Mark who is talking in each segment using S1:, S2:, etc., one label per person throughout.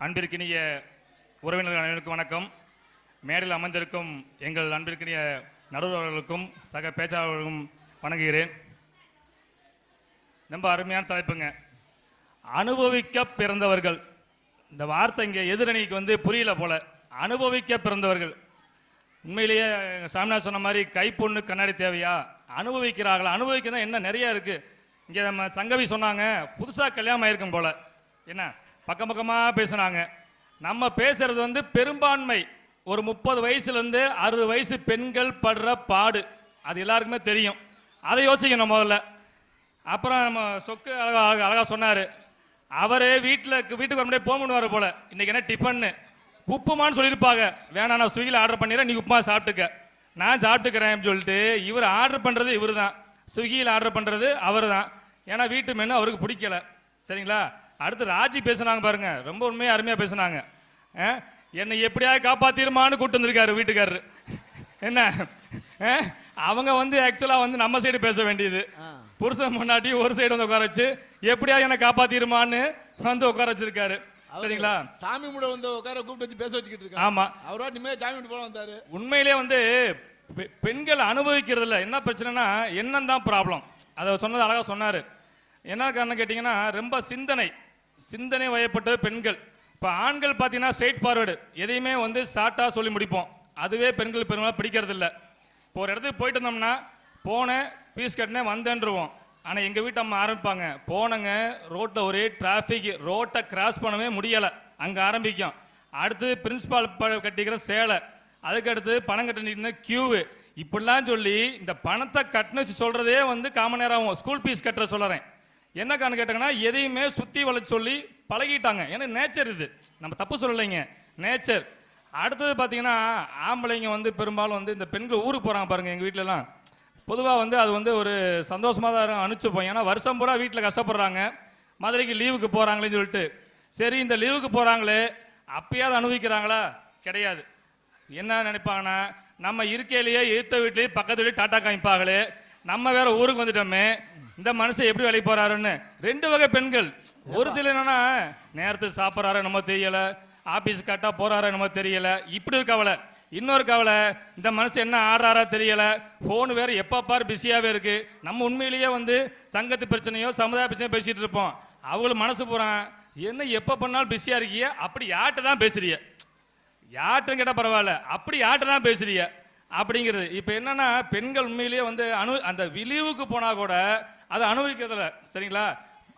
S1: அன்பிற்கினிய உறவினர்கள் அனைவருக்கும் வணக்கம். மேடையில் அமர்ந்திருக்கும் எங்கள் அன்பிற்கினிய நடுவர்களுக்கும் சக பேச்சாளர்களுக்கும் வணங்குகிறேன். ரொம்ப அருமையான தலைப்புங்க. அனுபவிக்க பிறந்தவர்கள். இந்த வார்த்தை இங்கே எதிரணிக்கு வந்து புரியல போல. அனுபவிக்க பிறந்தவர்கள். உண்மையிலேயே சாமிநாத் சொன்ன மாதிரி கைப்பொண்ணு கண்ணாடி தேவையா? அனுபவிக்கிறார்கள். அனுபவிக்கிறதா என்ன? நிறைய இருக்குது இங்கே நம்ம சங்கவி சொன்னாங்க புதுசாக கல்யாணம் ஆயிருக்கும் போல். என்ன? பக்கம் பக்கமாக பேசுனாங்க. நம்ம பேசுகிறது வந்து பெரும்பான்மை. ஒரு முப்பது வயசுலேருந்து அறுபது வயசு பெண்கள் படுற பாடு. அது எல்லாருக்குமே தெரியும். அதை யோசிக்கணும் முதல்ல. அப்புறம் நம்ம சொக்கு அழகா அழகா அழகாக சொன்னார். அவர் வீட்டில் வீட்டுக்கு வரமுடியே போக பண்ணுவார் போல். இன்றைக்கி என்ன டிஃபன்னு? உப்புமான்னு சொல்லியிருப்பாங்க. வேணாம் நான் ஸ்விக்கியில் ஆர்டர் பண்ணிடுறேன். நீ உப்புமா சாப்பிட்டுக்க. நான் சாப்பிட்டுக்கிறேன் அப்படின்னு சொல்லிட்டு இவர் ஆர்டர் பண்ணுறது இவர் தான் ஸ்விக்கியில் ஆர்டர் பண்ணுறது அவர் தான் ஏன்னா வீட்டு மெனு அவருக்கு பிடிக்கல. சரிங்களா? அடுத்து ராஜி பேசுனாங்க பாருங்கள் ரொம்ப உண்மையாக அருமையாக பேசுனாங்க. ஆ, என்னை எப்படியாவது காப்பாத்திருமான்னு கூட்டு வந்திருக்காரு வீட்டுக்காரரு. என்ன? அவங்க வந்து ஆக்சுவலாக வந்து நம்ம சைடு பேச வேண்டியது. புருஷன் முன்னாடி ஒரு சைடு வந்து உட்கார வச்சு எப்படியா என்னை காப்பாத்திருமான்னு வந்து உட்கார வச்சிருக்காரு. சரிங்களா?
S2: சாமி முட வந்து உட்கார கூப்பிட்டு வச்சு பேச வச்சுக்கிட்டு இருக்காங்க
S1: ஆமா.
S2: அவரா நிம்மதியா சாமி முடி போல வந்தாரு.
S1: உண்மையிலே வந்து பெண்கள் அனுபவிக்கிறதுல என்ன பிரச்சனைனா எண்ணம் தான் ப்ராப்ளம் அதை சொன்னது அழகா சொன்னாரு. என்ன காரணம் கேட்டிங்கன்னா ரொம்ப சிந்தனை. சிந்தனை வயப்பட்டது பெண்கள். இப்போ ஆண்கள் பார்த்தீங்கன்னா ஸ்ட்ரெயிட் ஃபார்வர்டு எதையுமே வந்து ஷார்ட்டாக சொல்லி முடிப்போம். அதுவே பெண்கள் பெரும்பாலும் பிடிக்கிறது இல்லை. இப்போ ஒரு இடத்துக்கு போயிட்டு இருந்தோம்னா போனேன் பீஸ் கட்டினேன் வந்தேன்ருவோம். ஆனால் எங்கள் வீட்டு அம்மா ஆரம்பிப்பாங்க. போனங்க ரோட்டில் ஒரே டிராஃபிக் ரோட்டை கிராஸ் பண்ணவே முடியலை. அங்கே ஆரம்பிக்கும். அடுத்து பிரின்சிபால் ப- கட்டிக்கிற சேலை. அதுக்கு அடுத்து பணம் கட்டின கியூவு இப்படிலாம் சொல்லி இந்த பணத்தை கட்டின வச்சு சொல்கிறதே வந்து காமன் நேரம் ஆகும். ஸ்கூல் ஃபீஸ் கட்டுற சொல்கிறேன் என்ன காரணம் கேட்டாங்கன்னா எதையுமே சுற்றி வளைச்சு சொல்லி பழகிட்டாங்க. ஏன்னா நேச்சர் இது. நம்ம தப்பு சொல்லலைங்க. நேச்சர் அடுத்தது பார்த்தீங்கன்னா ஆம்பளைங்க வந்து பெரும்பாலும் வந்து இந்த பெண்கள் ஊருக்கு போகிறாங்க பாருங்கள் எங்கள் வீட்டிலலாம் பொதுவாக வந்து அது வந்து ஒரு சந்தோஷமாக தான் இருக்கும், அனுப்பிச்சுப்போம். ஏன்னா வருஷம் பூரா வீட்டில் கஷ்டப்படுறாங்க. மதுரைக்கு லீவுக்கு போகிறாங்களேன்னு சொல்லிட்டு. சரி இந்த லீவுக்கு போகிறாங்களே அப்பயாவது அனுபவிக்கிறாங்களா? கிடையாது. என்ன நினைப்பாங்கன்னா நம்ம இருக்கையிலேயே எழுத்த வீட்லேயே பக்கத்து வீட்லேயே டாட்டா காமிப்பாங்களே. நம்ம வேற ஊருக்கு வந்துட்டோமே இந்த மனுஷன் எப்படி வேலைக்கு போறாருன்னு. ரெண்டு வகை பெண்கள். ஒரு சில என்னன்னா நேரத்துக்கு சாப்பிட்றாரு நம்ம தெரியல. ஆபீஸ் கரெக்டாக போறாரு நம்ம தெரியல. இப்படி ஒரு இன்னொரு கவலை இந்த மனுஷன் என்ன ஆடுறாரா தெரியல. ஃபோன் வேற எப்போ பார் பிஸியாகவே இருக்கு. நம்ம உண்மையிலேயே வந்து சங்கத்து பிரச்சனையோ சமுதாய பிரச்சனையோ பேசிட்டு இருப்போம். அவங்களுக்கு மனசு போகிறான் என்ன எப்போ பண்ணாலும் பிஸியாக இருக்கிய? அப்படி யார்கிட்ட தான் பேசுறிய? யார்கிட்ட கேட்டால் பரவாயில்ல. அப்படி யார்கிட்ட தான் பேசுறிய? அப்படிங்கிறது. இப்போ என்னன்னா பெண்கள் உண்மையிலேயே வந்து அனு அந்த விழிவுக்கு போனால் கூட அதை அனுபவிக்கிறதில்ல. சரிங்களா?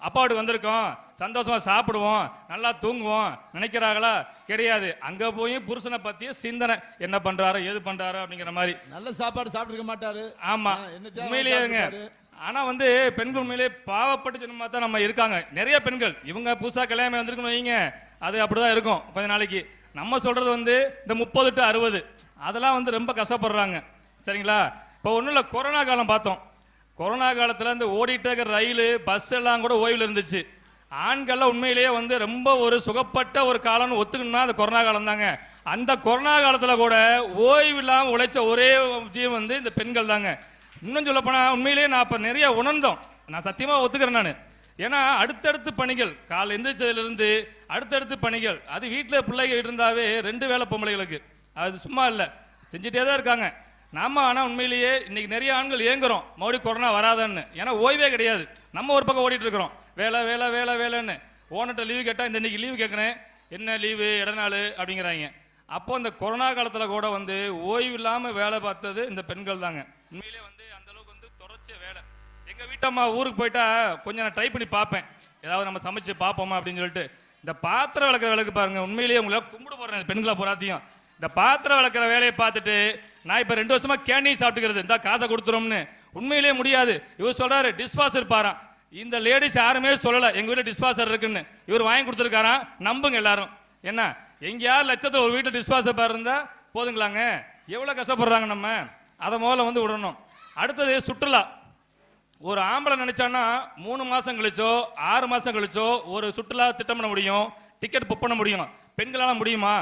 S1: அப்பா வீட்டுக்கு வந்திருக்கோம் சந்தோஷமா சாப்பிடுவோம் நல்லா தூங்குவோம் நினைக்கிறாங்களா கிடையாது. அங்கே போய் புருஷனை பற்றிய சிந்தனை. என்ன பண்ணுறாரோ ஏது பண்ணுறாரோ அப்படிங்கிற மாதிரி.
S2: நல்ல சாப்பாடு சாப்பிட்டு மாட்டாரு.
S1: ஆமா.
S2: ஆ, என்ன தேவை?
S1: உண்மையிலேயேங்க
S2: சாப்பிட்டாரு.
S1: ஆனா வந்து பெண்கள் உண்மையிலே பாவப்பட்ட ஜனமா தான் நம்ம இருக்காங்க. நிறைய பெண்கள் இவங்க புதுசா கல்யாணம் வந்திருக்கணும் வைங்க. அது அப்படிதான் இருக்கும் கொஞ்ச நாளைக்கு. நம்ம சொல்கிறது வந்து இந்த முப்பது டு அறுபது. அதெல்லாம் வந்து ரொம்ப கஷ்டப்படுறாங்க. சரிங்களா? இப்போ ஒன்றும் இல்லை கொரோனா காலம் பார்த்தோம். கொரோனா காலத்தில் இந்த ஓடிட்டு இருக்கிற ரயில் பஸ் எல்லாம் கூட ஓய்வில் இருந்துச்சு. ஆண்கள்லாம் உண்மையிலேயே வந்து ரொம்ப ஒரு சுகப்பட்ட ஒரு காலம்னு ஒத்துக்கணும்னா அந்த கொரோனா காலம் தாங்க அந்த கொரோனா காலத்தில் கூட ஓய்வு இல்லாமல் உழைச்ச ஒரே ஜீவன் வந்து இந்த பெண்கள் தாங்க இன்னும் சொல்லப்போனால் உண்மையிலேயே நான் இப்போ நிறைய உணர்ந்தோம். நான் சத்தியமாக ஒத்துக்கிறேன் நான். ஏன்னா அடுத்தடுத்து பணிகள் காலை எந்திரிச்சதுலேருந்து அடுத்தடுத்து பணிகள். அது வீட்டில் பிள்ளைகள் இருந்தாவே ரெண்டு வேலை பொம்பளைகளுக்கு. அது சும்மா இல்லை. செஞ்சுட்டே தான் இருக்காங்க. நாம் ஆனால் உண்மையிலேயே இன்றைக்கி நிறைய ஆண்கள் ஏங்குறோம் மறுபடியும் கொரோனா வராதான்னு. ஏன்னா ஓய்வே கிடையாது. நம்ம ஒரு பக்கம் ஓடிட்டுருக்குறோம் வேலை வேலை வேலை வேலைன்னு. ஓனர்கிட்ட லீவு கேட்டால் இந்த இன்றைக்கி லீவு கேட்குறேன். என்ன லீவு இடநாள் அப்படிங்கிறாங்க. அப்போ இந்த கொரோனா காலத்தில் கூட வந்து ஓய்வு இல்லாமல் வேலை பார்த்தது இந்த பெண்கள் தாங்க உண்மையிலே வந்து அந்த அளவுக்கு வந்து தொடர்ச்சிய வேலை எங்கள் வீட்டம்மா ஊருக்கு போயிட்டா கொஞ்சம் நான் ட்ரை பண்ணி பார்ப்பேன். ஏதாவது நம்ம சமைச்சு பார்ப்போமா அப்படின்னு சொல்லிட்டு. இந்த பாத்திரம் விளக்குற விளக்கு பாருங்க உண்மையிலேயே உங்களை கும்பிட போகிறேன் பெண்களை போராத்தையும். இந்த பாத்திரம் விளக்குற வேலையை பார்த்துட்டு நான் இப்போ ரெண்டு வருஷமாக கேண்டீன் சாப்பிட்டுக்கிறது இந்த காசை கொடுத்துரும்னு உண்மையிலேயே முடியாது. இவர் சொல்கிறாரு டிஸ்வாஷர் பாராம் இந்த லேடிஸ் யாருமே சொல்லலை எங்கள் வீட்டில் டிஸ்வாஷர் இருக்குன்னு. இவர் வாங்கி கொடுத்துருக்காராம் நம்புங்க எல்லாரும். என்ன? எங்கேயாவது லட்சத்தில் ஒரு வீட்டில் டிஸ்வாஷர் பார் இருந்தால் போதுங்களாங்க? எவ்வளோ கஷ்டப்படுறாங்க நம்ம? அதை முதல்ல வந்து விடணும். அடுத்தது சுற்றுலா. ஒரு ஆம்பளை நினைச்சான்னா மூணு மாசம் கழிச்சோ ஆறு மாசம் கழிச்சோ ஒரு சுற்றுலா திட்டம் பண்ண முடியும் டிக்கெட் புக் பண்ண முடியும். பெண்களால் முடியுமா?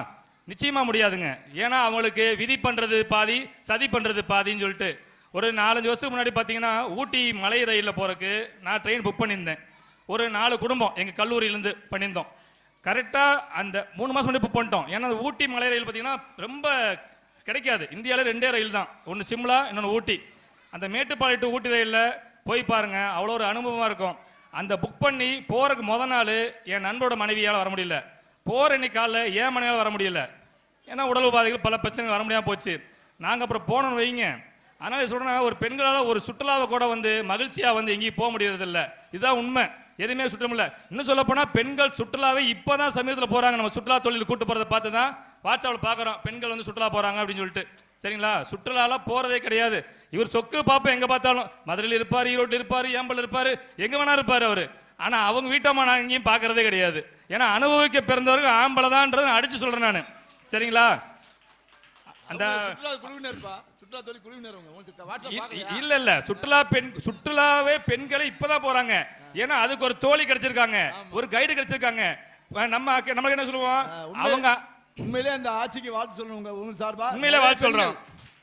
S1: நிச்சயமா முடியாதுங்க. ஏன்னா அவங்களுக்கு விதி பண்றது பாதி சதி பண்றது பாதின்னு சொல்லிட்டு. ஒரு நாலஞ்சு வருஷத்துக்கு முன்னாடி பார்த்தீங்கன்னா ஊட்டி மலை ரயிலில் போகிறதுக்கு நான் ட்ரெயின் புக் பண்ணியிருந்தேன். ஒரு நாலு குடும்பம் எங்கள் கல்லூரியிலேருந்து பண்ணியிருந்தோம். கரெக்டாக அந்த மூணு மாதம் முன்னாடி புக் பண்ணிட்டோம். ஏன்னா ஊட்டி மலை ரயில் பார்த்தீங்கன்னா ரொம்ப கிடைக்காது. இந்தியாவில் ரெண்டே ரயில் தான். ஒன்று சிம்லா இன்னொன்று ஊட்டி. அந்த மேட்டுப்பாளையம் டு ஊட்டி ரயிலில் போய் பாருங்க அவ்வளோ ஒரு அனுபவமாக இருக்கும். அந்த புக் பண்ணி போகிறதுக்கு முத நாள் என் நண்பரோட மனைவியால் வர முடியல. போகிற இன்னைக்கு காலைல ஏன் மனைவியால் வர முடியல. ஏன்னா உடல் உபாதைகள் பல பிரச்சனைகள் வர முடியாமல் போச்சு. நாங்கள் அப்புறம் போனோம்னு வைங்க. அதனால சொல்கிறேன் ஒரு பெண்களால் ஒரு சுற்றுலாவை கூட வந்து மகிழ்ச்சியாக வந்து எங்கேயும் போக முடியறதில்ல. இதுதான் உண்மை. எதுவுமே சுற்ற முடியல. இன்னும் சொல்ல போனால் பெண்கள் சுற்றுலாவே இப்போ தான் சமயத்தில் போகிறாங்க நம்ம சுற்றுலா தொழில் கூட்டு போகிறத பார்த்து தான் வாட்ஸ்அப்பில் பார்க்குறோம். பெண்கள் வந்து சுற்றுலா போகிறாங்க அப்படின்னு சொல்லிட்டு. சரிங்களா? சுற்றுலாலாம் போகிறதே கிடையாது. இவர் சொக்கு பாப்பா எங்கே பார்த்தாலும்? மதுரையில் இருப்பார் ஈரோட்டில் இருப்பார் ஏம்பல் இருப்பார் எங்கே வேணா இருப்பார் அவர். ஆனால் அவங்க வீட்டம்மா நான் எங்கேயும் பார்க்கறதே கிடையாது. ஏன்னா அனுபவிக்க பிறந்தவர்கள் ஆம்பளை தான்றதை நான் அடிச்சு சொல்கிறேன் நான். சரிங்களா? அந்த இல்ல இல்ல. சுற்றுலா பெண் சுற்றுலாவே பெண்களை இப்பதான் போறாங்க. ஏன்னா அதுக்கு ஒரு தோழி கிடைச்சிருக்காங்க. ஒரு கைடு கிடைச்சிருக்காங்க. நம்ம நம்மளுக்கு என்ன சொல்லுவோம்? அவங்க
S2: உண்மையிலே அந்த ஆட்சிக்கு வாழ்த்து சொல்லணும் உங்க சார்பா?
S1: உண்மையிலே வாழ்த்து சொல்றோம்.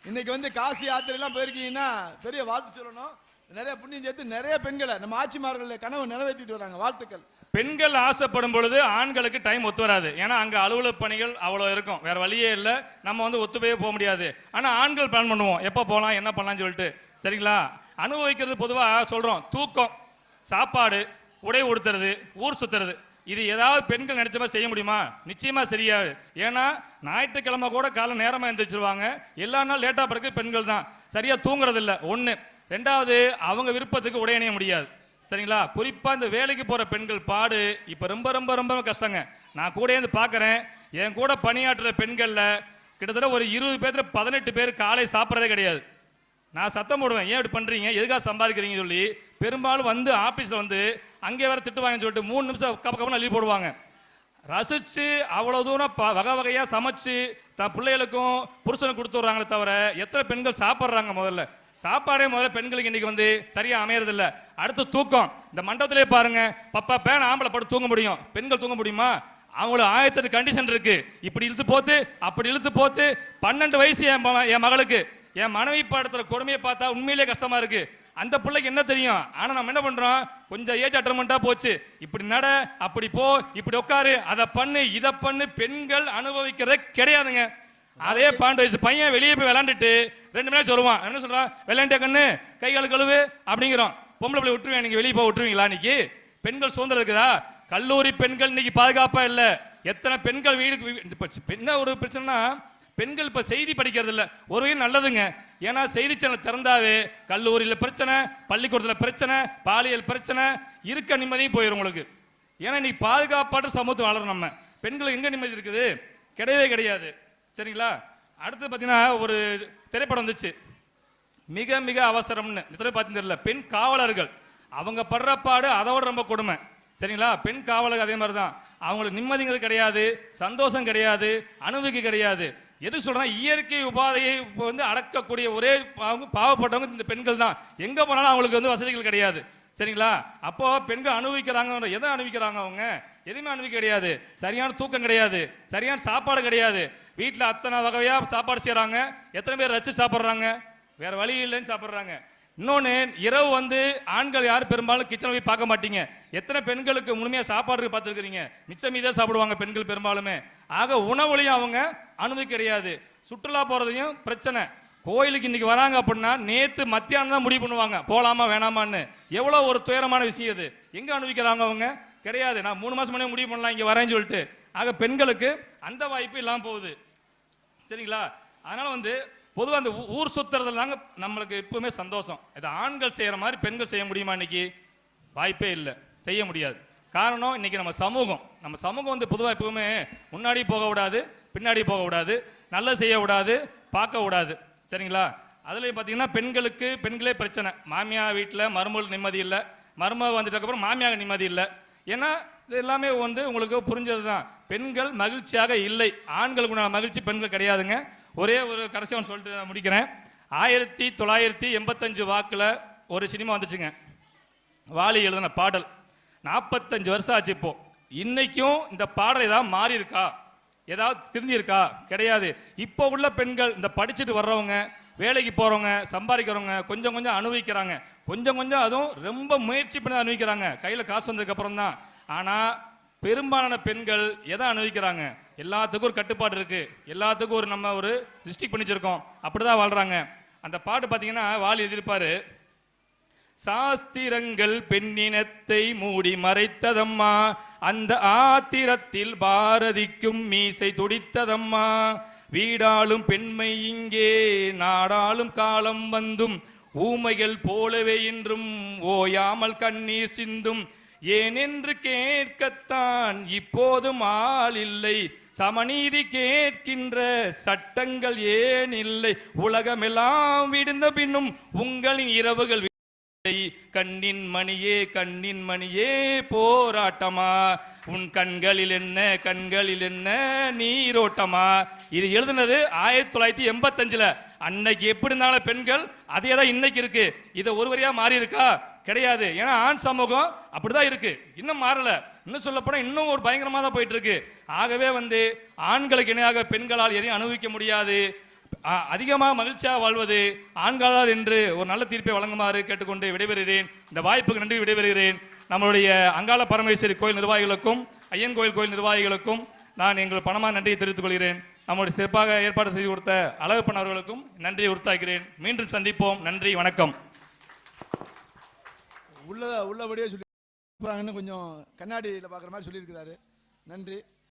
S2: இன்னைக்கு வந்து காசி யாத்திரையெல்லாம் போயிருக்கீங்கன்னா பெரிய வாழ்த்து சொல்லணும். நிறைய புண்ணியம் சேர்த்து நிறைய பெண்களை நம்ம ஆட்சிமார்கள் கனவு நிறைவேற்றிட்டு வராங்க வாழ்த்துக்கள்.
S1: பெண்கள் ஆசைப்படும் பொழுது ஆண்களுக்கு டைம் ஒத்து வராது. ஏன்னா அங்கே அலுவலக பணிகள் அவ்வளோ இருக்கும். வேற வழியே இல்லை. நம்ம வந்து ஒத்து போய் போக முடியாது. ஆனால் ஆண்கள் பிளான் பண்ணுவோம். எப்போ போகலாம் என்ன பண்ணலாம்னு சொல்லிட்டு. சரிங்களா? அனுபவிக்கிறது பொதுவாக சொல்கிறோம் தூக்கம் சாப்பாடு உடை உடுத்துறது ஊர் சுற்றுறது இது ஏதாவது பெண்கள் நினைச்ச மாதிரி செய்ய முடியுமா? நிச்சயமா சரியாது. ஏன்னா ஞாயிற்றுக்கிழமை கூட காலை நேரமா எந்திரிச்சிருவாங்க. எல்லா நாள் லேட்டா பிறகு பெண்கள் தான். சரியா தூங்குறது இல்ல ஒண்ணு. ரெண்டாவது அவங்க விருப்பத்துக்கு உடை அணிய முடியாது. சரிங்களா? குறிப்பா இந்த வேலைக்கு போற பெண்கள் பாடு இப்ப ரொம்ப ரொம்ப ரொம்ப கஷ்டங்க. நான் கூட இருந்து பார்க்குறேன் என் கூட பணியாற்றுற பெண்கள்ல கிட்டத்தட்ட ஒரு இருபது பேர்த்துல பதினெட்டு பேர் காலை சாப்பிட்றதே கிடையாது. நான் சத்தம் போடுவேன். ஏன் இப்படி பண்ணுறீங்க எதுக்காக சம்பாதிக்கிறீங்கன்னு சொல்லி பெரும்பாலும் வந்து ஆஃபீஸில் வந்து அங்கே வேற திட்டுவாங்கன்னு சொல்லிட்டு மூணு நிமிஷம் கப்ப கப்பன்னு அள்ளி போடுவாங்க. ரசித்து அவ்வளோ தூரம் ப- வகை வகையாக சமைச்சு தன் பிள்ளைகளுக்கும் புருஷனுக்கு கொடுத்துட்றாங்களே தவிர எத்தனை பெண்கள் சாப்பிட்றாங்க முதல்ல? சாப்பாடே முதல்ல பெண்களுக்கு இன்னைக்கு வந்து சரியாக அமையறதில்ல. அடுத்து தூக்கம். இந்த மண்டபத்திலே பாருங்க. பப்பா பேன் ஆம்பளை படுத்து தூங்க முடியும். பெண்கள் தூங்க முடியுமா? அவங்களுக்கு ஆயிரத்தெட்டு கண்டிஷன் இருக்குது இப்படி இழுத்து போத்து அப்படி இழுத்து போத்து பன்னெண்டு வயசு என் என் மகளுக்கு. என் மனைவி படத்துல கொடுமையை பார்த்தா உண்மையிலே கஷ்டமா இருக்கு. அந்த பிள்ளைக்கு என்ன தெரியும்? ஆனா நம்ம என்ன பண்றோம்? கொஞ்சம் ஏஜ் அட்டர்மெண்டா போச்சு. இப்படி நட அப்படி போ இப்படி உட்காரு. அதை பண்ணு இதை பண்ணு. பெண்கள் அனுபவிக்கிறதே கிடையாதுங்க. அதே பன்னெண்டு வயசு பையன் வெளியே போய் விளாண்டுட்டு ரெண்டு மணி நேரம் சொல்லுவான். என்ன சொல்றான் விளையாண்டே கண்ணு கை கால் கழுவு அப்படிங்கிறோம். பொம்பளை பிள்ளை விட்டுருவேன். நீங்க வெளியே போய் விட்டுருவீங்களா இன்னைக்கு பெண்கள் சுதந்திரம் இருக்குதா? கல்லூரி பெண்கள் இன்னைக்கு பாதுகாப்பா இல்லை. எத்தனை பெண்கள் வீடு என்ன ஒரு பிரச்சனைனா பெண்கள் இப்போ செய்தி படிக்கிறது இல்லை ஒரு வகையில் நல்லதுங்க. ஏன்னா செய்தி சேனல் திறந்தாவே கல்லூரியில் பிரச்சனை பள்ளிக்கூடத்தில் பிரச்சனை பாலியல் பிரச்சனை இருக்க நிம்மதியும் போயிடும் உங்களுக்கு. ஏன்னா நீ பாதுகாப்பாட்டு சமூகத்தை வளரும் நம்ம. பெண்களுக்கு எங்கே நிம்மதி இருக்குது? கிடையவே கிடையாது. சரிங்களா? அடுத்து பார்த்தீங்கன்னா ஒரு திரைப்படம் வந்துச்சு. மிக மிக அவசரம்னு. இத்தனை பார்த்து தெரியல. பெண் காவலர்கள். அவங்க படுற பாடு அதோட ரொம்ப கொடுமை. சரிங்களா? பெண் காவலர்கள் அதே மாதிரி தான் அவங்களுக்கு நிம்மதிங்கிறது கிடையாது சந்தோஷம் கிடையாது அனுமதிக்கு கிடையாது. எது சொல்றேன்? இயற்கை உபாதையை இப்போ வந்து அடக்கக்கூடிய ஒரே பாவப்பட்டவங்க இந்த பெண்கள் தான். எங்க போனாலும் அவங்களுக்கு வந்து வசதிகள் கிடையாது. சரிங்களா? அப்போ பெண்கள் அனுபவிக்கிறாங்க எதை அனுபவிக்கிறாங்க அவங்க? எதுவுமே அனுபவிக்க கிடையாது. சரியான தூக்கம் கிடையாது. சரியான சாப்பாடு கிடையாது. வீட்டில் அத்தனை வகையாக சாப்பாடு செய்கிறாங்க எத்தனை பேர் ரசிச்சு சாப்பிட்றாங்க? வேற வழி இல்லைன்னு சாப்பிட்றாங்க. இன்னொன்று இரவு வந்து ஆண்கள் யாரும் பெரும்பாலும் கிச்சனை போய் பார்க்க மாட்டீங்க. எத்தனை பெண்களுக்கு முழுமையாக சாப்பாடு பார்த்துருக்குறீங்க? மிச்சம் மீதே சாப்பிடுவாங்க பெண்கள் பெரும்பாலுமே. ஆக உணவுலையும் அவங்க அனுமதி கிடையாது. சுற்றுலா போகிறதையும் பிரச்சனை. கோயிலுக்கு இன்றைக்கி வராங்க அப்படின்னா நேற்று மத்தியானம் தான் முடிவு பண்ணுவாங்க. போகலாமா வேணாமான்னு. எவ்வளோ ஒரு துயரமான விஷயம் இது. எங்கே அனுபவிக்கிறாங்க அவங்க? கிடையாது. நான் மூணு மாதம் முன்னே முடிவு பண்ணலாம் இங்கே வரேன்னு சொல்லிட்டு. ஆக பெண்களுக்கு அந்த வாய்ப்பு இல்லாமல் போகுது. சரிங்களா? அதனால் வந்து பொதுவாக அந்த ஊ- ஊர் சுத்துறதுல தாங்க நம்மளுக்கு எப்பவுமே சந்தோஷம். இது ஆண்கள் செய்கிற மாதிரி பெண்கள் செய்ய முடியுமா இன்னைக்கு? வாய்ப்பே இல்லை. செய்ய முடியாது. காரணம் இன்னைக்கு நம்ம சமூகம். நம்ம சமூகம் வந்து பொதுவாக எப்பவுமே முன்னாடி போக விடாது பின்னாடி போக விடாது செய்யக்கூடாது செய்ய விடாது பார்க்க விடாது. சரிங்களா? அதுலேயும் பார்த்தீங்கன்னா பெண்களுக்கு பெண்களே பிரச்சனை. மாமியார் வீட்டில் மருமகள் நிம்மதி இல்லை. மருமக வந்துட்டதுக்கப்புறம் மாமியாக நிம்மதி இல்லை. ஏன்னா இது எல்லாமே வந்து உங்களுக்கு புரிஞ்சது தான் பெண்கள் மகிழ்ச்சியாக இல்லை. ஆண்களுக்கு மகிழ்ச்சி பெண்கள் கிடையாதுங்க. ஒரே ஒரு கடைசி ஒன்று சொல்லிட்டு நான் முடிக்கிறேன். ஆயிரத்தி தொள்ளாயிரத்தி எண்பத்தஞ்சு வாக்கில் ஒரு சினிமா வந்துச்சுங்க. வாலி எழுதின பாடல். நாற்பத்தஞ்சு வருஷம் ஆச்சு இப்போ. இன்னைக்கும் இந்த பாடல் ஏதாவது மாறி இருக்கா ஏதாவது திருந்தியிருக்கா? கிடையாது. இப்போ உள்ள பெண்கள் இந்த படிச்சுட்டு வர்றவங்க வேலைக்கு போகிறவங்க சம்பாதிக்கிறவங்க கொஞ்சம் கொஞ்சம் அனுபவிக்கிறாங்க. கொஞ்சம் கொஞ்சம் அதுவும் ரொம்ப முயற்சி பண்ணி அனுபவிக்கிறாங்க. கையில் காசு வந்ததுக்கப்புறம் தான் ஆனால் பெரும்பாலான பெண்கள் எதை அனுபவிக்கிறாங்க? எல்லாத்துக்கும் ஒரு கட்டுப்பாடு இருக்கு. எல்லாத்துக்கும் ஒரு நம்ம ஒரு டிஸ்ட்ரிக் பண்ணி வச்சிருக்கோம் அப்படிதான் வாழ்றாங்க. அந்த பாட்டு பார்த்தீங்கன்னா வாலி எழுதியிருப்பாரு. சாஸ்திரங்கள் பெண்ணினத்தை மூடி மறைத்ததம்மா அந்த ஆத்திரத்தில் பாரதிக்கும் மீசை துடித்ததம்மா. வீடாலும் பெண்மை இங்கே நாடாலும் காலம் வந்தும் ஊமைகள் போலவே இன்றும் ஓயாமல் கண்ணீர் சிந்தும் ஏனென்று கேட்கத்தான் இப்போதும் ஆள் இல்லை. சமநீதி கேட்கின்ற சட்டங்கள் ஏன் இல்லை? உலகமெல்லாம் விடுந்த பின்னும் உங்களின் இரவுகள் இல்லை. கண்ணின் மணியே கண்ணின் மணியே போராட்டமா? உன் கண்களில் என்ன கண்களில் என்ன நீரோட்டமா? இது எழுதுனது ஆயிரத்தி தொள்ளாயிரத்தி எண்பத்தஞ்சுல. அன்னைக்கு எப்படி இருந்தாலும் பெண்கள் அதே தான் இன்னைக்கு இருக்கு. இதை ஒருவரையா மாறி இருக்கா கிடையாது. ஏன்னா ஆண் சமூகம் அப்படிதான் இருக்கு. இன்னும் மாறல. இன்னும் சொல்ல இன்னும் ஒரு பயங்கரமா தான் போயிட்டு இருக்கு ஆகவே வந்து ஆண்களுக்கு இணையாக பெண்களால் எதையும் அனுபவிக்க முடியாது. அதிகமாக மகிழ்ச்சியாக வாழ்வது ஆண்களால் என்று ஒரு நல்ல தீர்ப்பை வழங்குமாறு கேட்டுக்கொண்டு விடைபெறுகிறேன். இந்த வாய்ப்புக்கு நன்றி விடைபெறுகிறேன். நம்மளுடைய அங்காள பரமேஸ்வரி கோயில் நிர்வாகிகளுக்கும் ஐயன் கோயில் கோயில் நிர்வாகிகளுக்கும் நான் எங்கள் பணமாக நன்றியை தெரிவித்துக் கொள்கிறேன். நம்முடைய சிறப்பாக ஏற்பாடு செய்து கொடுத்த அழகப்பன் அவர்களுக்கும் நன்றியை உறுத்தாக்கிறேன் மீண்டும் சந்திப்போம். நன்றி வணக்கம்.
S2: உள்ளத உள்ளபடியே சொல்லி கொஞ்சம் கண்ணாடியில் பார்க்குற மாதிரி சொல்லியிருக்கிறாரு. நன்றி.